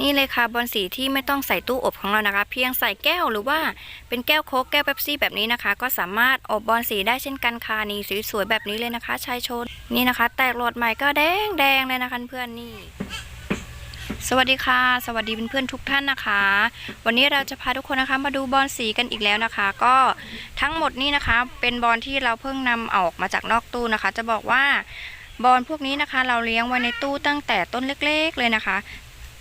นี่เลยค่ะบอลสีที่ไม่ต้องใส่ตู้อบของเรานะคะ เพียงใส่แก้วหรือว่าเป็นแก้วโค้กแก้วเป๊ปซี่แบบนี้นะคะ ก็สามารถอบบอลสีได้เช่นกันค่ะนี่สวยๆแบบนี้เลยนะคะชายชนนี่นะคะ แตกหลอดใหม่ก็แดงแดงเลยนะคะเพื่อนนี่ สวัสดีค่ะ สวัสดีเพื่อนๆทุกท่านนะคะ วันนี้เราจะพาทุกคนนะคะ มาดูบอลสีกันอีกแล้วนะคะ ก็ทั้งหมดนี้นะคะ เป็นบอลที่เราเพิ่งนำออกมาจากนอกตู้นะคะ จะบอกว่าบอลพวกนี้นะคะ เราเลี้ยงไว้ในตู้ตั้งแต่ต้นเล็ก ๆ เลยนะคะ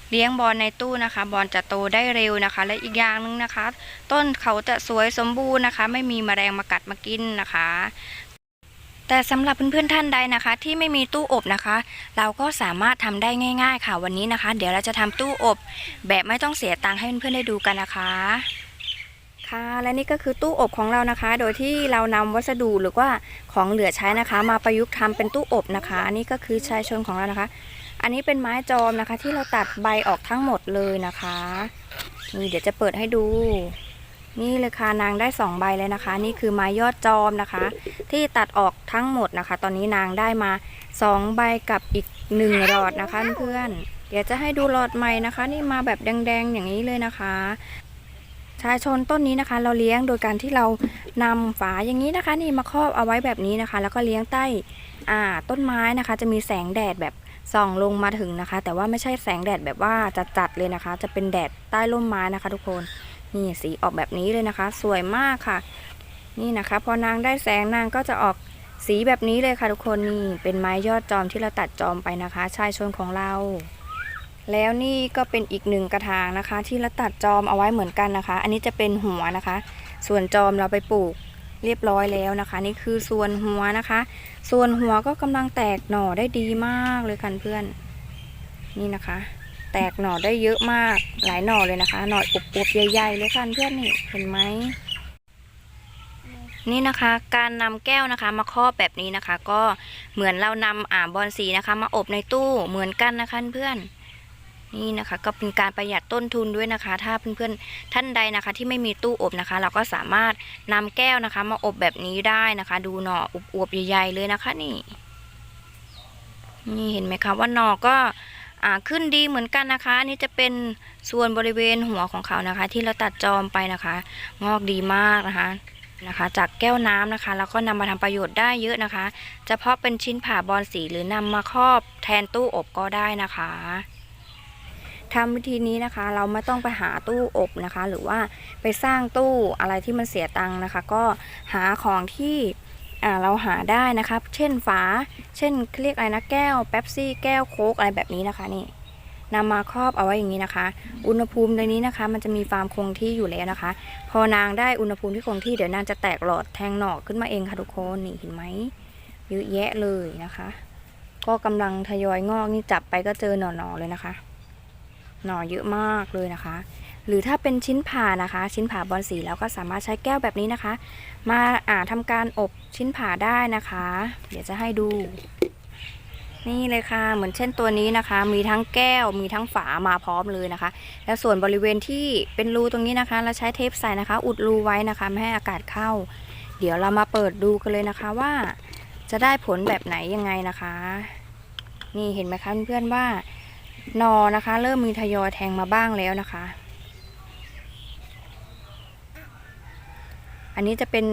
เลี้ยงบอลในตู้นะคะบอลจะโตได้เร็วนะคะ และอีกอย่างหนึงนะคะ ต้นเขาจะสวยสมบูรณ์นะคะ ไม่มีแมลงมากัดมากินนะคะ แต่สำหรับเพื่อนๆท่านใดนะคะ ที่ไม่มีตู้อบนะคะ เราก็สามารถทำได้ง่าย ๆ ค่ะวันนี้นะคะ เดี๋ยวเราจะทำตู้อบ แบบไม่ต้องเสียตังค์ให้เพื่อนๆได้ดูกันนะคะค่ะและนี่ก็คือตู้อบของเรานะคะ โดยที่เรานำวัสดุหรือว่าของเหลือใช้นะคะ มาประยุกต์ทำเป็นตู้อบนะคะนนี่ก็คือชายชนของเรานะคะ อันนี้เป็นไม้จอมนะคะ ที่เราตัดใบออกทั้งหมดเลยนะคะ นี่เดี๋ยวจะเปิดให้ดู นี่เลยค่ะนางได้สองใบเลยนะคะ นี่คือไม้ยอดจอมนะคะ ที่ตัดออกทั้งหมดนะคะ ตอนนี้นางได้มาสองใบกับอีกหนึ่งหลอดนะคะเพื่อนเดี๋ยวจะให้ดูหลอดใหม่นะคะ นี่มาแบบแดงๆอย่างนี้เลยนะคะชายชนต้นนี้นะคะ เราเลี้ยงโดยการที่เรานำฝาอย่างนี้นะคะ นี่มาครอบเอาไว้แบบนี้นะคะ แล้วก็เลี้ยงใต้อ่าต้นไม้นะคะ จะมีแสงแดดแบบ ส่องลงมาถึงนะคะ แต่ว่าไม่ใช่แสงแดดแบบว่าจัดๆเลยนะคะ จะเป็นแดดใต้ร่มไม้นะคะ ทุกคนนี่สีออกแบบนี้เลยนะคะ สวยมากค่ะ นี่นะคะ พอนางได้แสงนางก็จะออกสีแบบนี้เลยค่ะทุกคนนี่เป็นไม้ยอดจอมที่เราตัดจอมไปนะคะชายชนของเรา แล้วนี่ก็เป็นอีกหนึ่งกระถางนะคะ ที่เราตัดจอมเอาไว้เหมือนกันนะคะ อันนี้จะเป็นหัวนะคะ ส่วนจอมเราไปปลูก เรียบร้อยแล้วนะคะ นี่คือส่วนหัวนะคะ ส่วนหัวก็กำลังแตกหน่อได้ดีมากเลยค่ะเพื่อน นี่นะคะ แตกหน่อได้เยอะมากหลายหน่อเลยนะคะหน่ออวบๆใหญ่ๆเลยค่ะเพื่อนนี่เห็นไหมนี่นะคะการนำแก้วนะคะมาครอบแบบนี้นะคะ ก็เหมือนเรานำอ่าบอลสีนะคะ มาอบในตู้เหมือนกันนะคะเพื่อน นี่นะคะ ก็เป็นการประหยัดต้นทุนด้วยนะคะ ถ้าเพื่อนๆท่านใดนะคะ ที่ไม่มีตู้อบนะคะ เราก็สามารถนำแก้วนะคะ มาอบแบบนี้ได้นะคะ ดูหน่ออวบๆใหญ่ๆเลยนะคะนี่ นี่เห็นไหมคะว่าหน่อก็ขึ้นดีเหมือนกันนะคะอันนี่จะเป็นส่วนบริเวณหัวของเขานะคะ ที่เราตัดจอมไปนะคะ งอกดีมากนะคะนะคะ จากแก้วน้ำนะคะ แล้วก็นำมาทำประโยชน์ได้เยอะนะคะจะเพาะเป็นชิ้นผ่าบอลสีหรือนำมาครอบแทนตู้อบก็ได้นะคะ ทำวิธีนี้นะคะ เราไม่ต้องไปหาตู้อบนะคะ หรือว่าไปสร้างตู้อะไรที่มันเสียตังค์นะคะ ก็หาของที่เราหาได้นะคะเช่นฝา เช่นเรียกอะไรนะแก้วเป๊ปซี่แก้วโค้กอะไรแบบนี้นะคะนี่นำมาครอบเอาไว้อย่างนี้นะคะ อุณหภูมิในนี้นะคะ มันจะมีความคงที่อยู่แล้วนะคะ พอนางได้อุณหภูมิที่คงที่เดี๋ยวนางจะแตกหลอดแทงหน่อขึ้นมาเองค่ะทุกคนนี่เห็นไหมเยอะแยะเลยนะคะ ก็กำลังทยอยงอกนี่จับไปก็เจอหน่อๆเลยนะคะ หน่อเยอะมากเลยนะคะ หรือถ้าเป็นชิ้นผ่านะคะ ชิ้นผ่าบอลสีแล้วก็สามารถใช้แก้วแบบนี้นะคะ มาอ่าทำการอบชิ้นผ่าได้นะคะ เดี๋ยวจะให้ดู นี่เลยค่ะ เหมือนเช่นตัวนี้นะคะ มีทั้งแก้วมีทั้งฝามาพร้อมเลยนะคะ และส่วนบริเวณที่เป็นรูตรงนี้นะคะ เราใช้เทปใส่นะคะ อุดรูไว้นะคะไม่ให้อากาศเข้า เดี๋ยวเรามาเปิดดูกันเลยนะคะว่าจะได้ผลแบบไหนยังไงนะคะ นี่เห็นไหมคะเพื่อนๆว่า นอนะคะ เริ่มมีทยอยแทงมาบ้างแล้วนะคะ อันนี้จะเป็น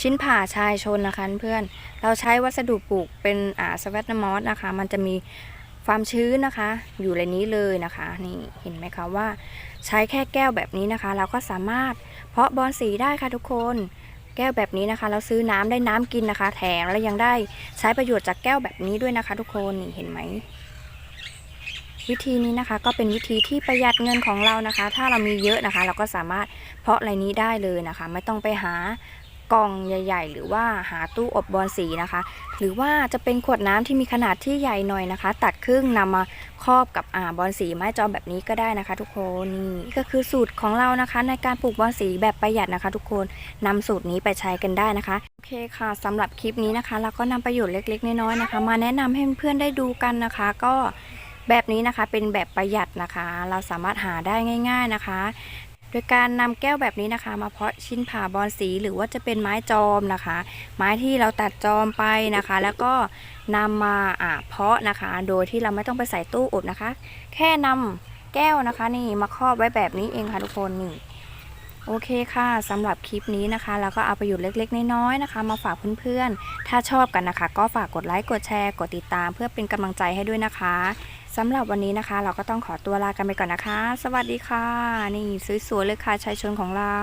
ชิ้นผ่าชายชนนะคะเพื่อน เราใช้วัสดุปลูกเป็นอ่าสวัตนมอสนะคะ มันจะมีความชื้นนะคะ อยู่ในนี้เลยนะคะ นี่เห็นไหมคะว่า ใช้แค่แก้วแบบนี้นะคะ เราก็สามารถเพาะบอลสีได้ค่ะทุกคน แก้วแบบนี้นะคะ เราซื้อน้ำได้น้ำกินนะคะ แถมและยังได้ใช้ประโยชน์จากแก้วแบบนี้ด้วยนะคะ ทุกคนนี่เห็นไหม วิธีนี้นะคะก็เป็นวิธีที่ประหยัดเงินของเรานะคะ ถ้าเรามีเยอะนะคะ เราก็สามารถเพาะไรนี้ได้เลยนะคะ ไม่ต้องไปหากล่องใหญ่ ๆ หรือว่าหาตู้อบบอลสีนะคะ หรือว่าจะเป็นขวดน้ำที่มีขนาดที่ใหญ่หน่อยนะคะ ตัดครึ่งนำมาครอบกับอ่าบอลสีไม้จอมแบบนี้ก็ได้นะคะ ทุกคนนี่ก็คือสูตรของเรานะคะ ในการปลูกบอลสีแบบประหยัดนะคะ ทุกคนนำสูตรนี้ไปใช้กันได้นะคะโอเคค่ะสำหรับคลิปนี้นะคะ เราก็นำประโยชน์เล็กๆน้อยๆนะคะ มาแนะนำให้เพื่อนๆได้ดูกันนะคะ ก็ แบบนี้นะคะเป็นแบบประหยัดนะคะ เราสามารถหาได้ง่าย ๆนะคะ โดยการนำแก้วแบบนี้นะคะ มาเพาะชิ้นผ่าบอลสีหรือว่าจะเป็นไม้จอมนะคะ ไม้ที่เราตัดจอมไปนะคะ แล้วก็นำมาอ่าเพาะนะคะ โดยที่เราไม่ต้องไปใส่ตู้อบนะคะ แค่นแก้วนะคะ นี่มาครอบไว้แบบนี้เองค่ะทุกคนนี่ โอเคค่ะสำหรับคลิปนี้นะคะ แล้วก็เอาประโยชน์เล็กๆ น้อยๆนะคะ มาฝากเพื่อนๆ ถ้าชอบกันนะคะ ก็ฝากกดไลค์กดแชร์กดติดตาม เพื่อเป็นกำลังใจให้ด้วยนะคะสำหรับวันนี้นะคะ เราก็ต้องขอตัวลากันไปก่อนนะคะ สวัสดีค่ะ นี่สวยๆเลยค่ะชายชนของเรา